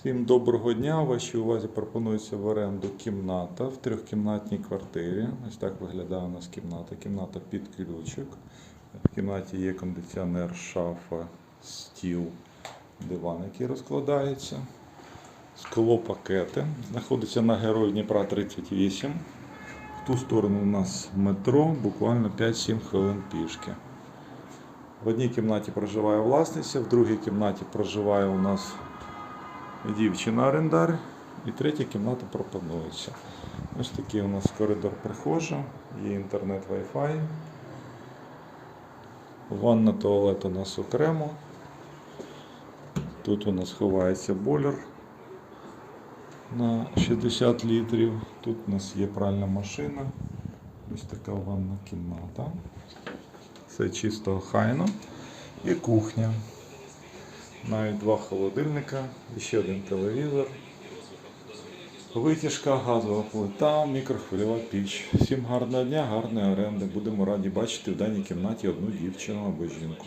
Всім доброго дня. Вашій увазі пропонується в оренду кімната в трьохкімнатній квартирі. Ось так виглядає у нас кімната. Кімната під ключик. В кімнаті є кондиціонер, шафа, стіл, диван, який розкладається. Склопакети. Знаходиться на Герой Дніпра 38. В ту сторону у нас метро, буквально 5-7 хвилин пішки. В одній кімнаті проживає власниця, в другій кімнаті проживає у нас дівчина-орендар. І третя кімната пропонується. Ось такий у нас коридор прихожа, є інтернет Wi-Fi. Ванна туалет у нас окремо. Тут у нас ховається бойлер на 60 літрів. Тут у нас є пральна машина. Ось така ванна кімната. Все чисто охайно. І кухня. Навіть два холодильника, ще один телевізор. Витяжка, газова плита, мікрохвильова піч. Всім гарного дня, гарної оренди. Будемо раді бачити в даній кімнаті одну дівчину або жінку.